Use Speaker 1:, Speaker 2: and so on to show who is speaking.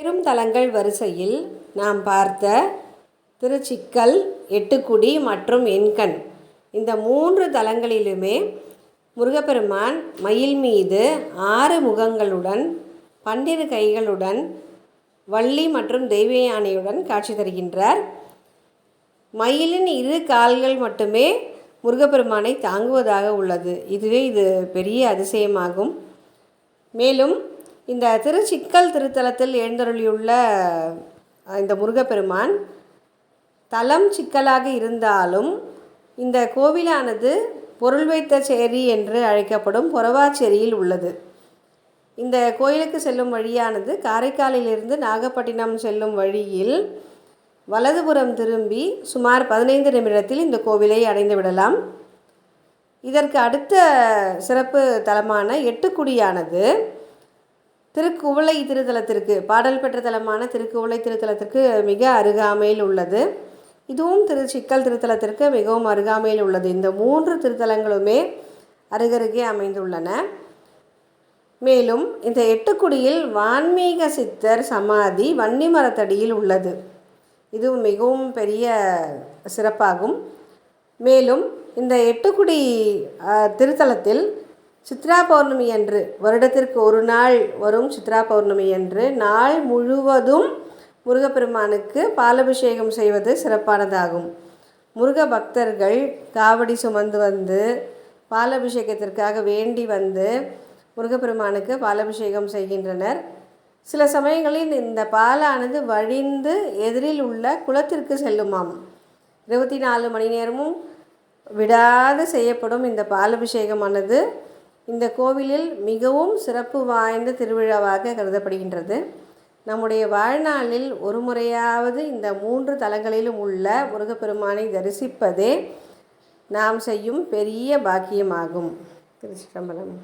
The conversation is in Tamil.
Speaker 1: பெரும் தலங்கள் வரிசையில் நாம் பார்த்த திருச்சிக்கல் எட்டுக்குடி மற்றும் எண்கண். இந்த மூன்று தலங்களிலுமே முருகப்பெருமான் மயில் மீது ஆறு முகங்களுடன் பன்னிரு கைகளுடன் வள்ளி மற்றும் தெய்வ யானையுடன் காட்சி தருகின்றார். மயிலின் இரு கால்கள் மட்டுமே முருகப்பெருமானை தாங்குவதாக உள்ளது. இதுவே இது பெரிய அதிசயமாகும். மேலும் இந்த திருச்சிக்கல் திருத்தலத்தில் எழுந்தருளியுள்ள இந்த முருகப்பெருமான் தலம் சிக்கலாக இருந்தாலும் இந்த கோவிலானது பொருள் வைத்த சேரி என்று அழைக்கப்படும் பொறவாச்சேரியில் உள்ளது. இந்த கோயிலுக்கு செல்லும் வழியானது காரைக்காலிலிருந்து நாகப்பட்டினம் செல்லும் வழியில் வலதுபுறம் திரும்பி சுமார் பதினைந்து நிமிடத்தில் இந்த கோவிலை அடைந்து விடலாம். இதற்கு அடுத்த சிறப்பு தலமான எட்டுக்குடியானது. திருக்குவளை திருத்தலத்திற்கு பாடல் பெற்ற தலமான திருக்குவளை திருத்தலத்திற்கு மிக அருகாமையில் உள்ளது. இதுவும் திரு சிக்கல் திருத்தலத்திற்கு மிகவும் அருகாமையில் உள்ளது. இந்த மூன்று திருத்தலங்களுமே அருகருகே அமைந்துள்ளன. மேலும் இந்த எட்டுக்குடியில் வான்மீக சித்தர் சமாதி வன்னி மரத்தடியில் உள்ளது. இது மிகவும் பெரிய சிறப்பாகும். மேலும் இந்த எட்டுக்குடி திருத்தலத்தில் சித்ரா பௌர்ணமி அன்று வருடத்திற்கு ஒரு நாள் வரும் சித்ரா பௌர்ணமி அன்று. நாள் முழுவதும் முருகப்பெருமானுக்கு பாலபிஷேகம் செய்வது சிறப்பானதாகும். முருக பக்தர்கள் காவடி சுமந்து வந்து பாலபிஷேகத்திற்காக வேண்டி வந்து முருகப்பெருமானுக்கு பாலபிஷேகம் செய்கின்றனர். சில சமயங்களில் இந்த பாலானது வழிந்து எதிரில் உள்ள குளத்திற்கு செல்லுமாம். இருபத்தி நாலு மணி நேரமும் விடாது செய்யப்படும் இந்த பாலபிஷேகமானது. இந்த கோவிலில் மிகவும் சிறப்பு வாய்ந்த திருவிழாவாக கருதப்படுகின்றது. நம்முடைய வாழ்நாளில் ஒரு முறையாவது இந்த மூன்று தலங்களிலும் உள்ள முருகப்பெருமானை தரிசிப்பதே நாம் செய்யும் பெரிய பாக்கியமாகும். திருச்சிற்றம்பலம்.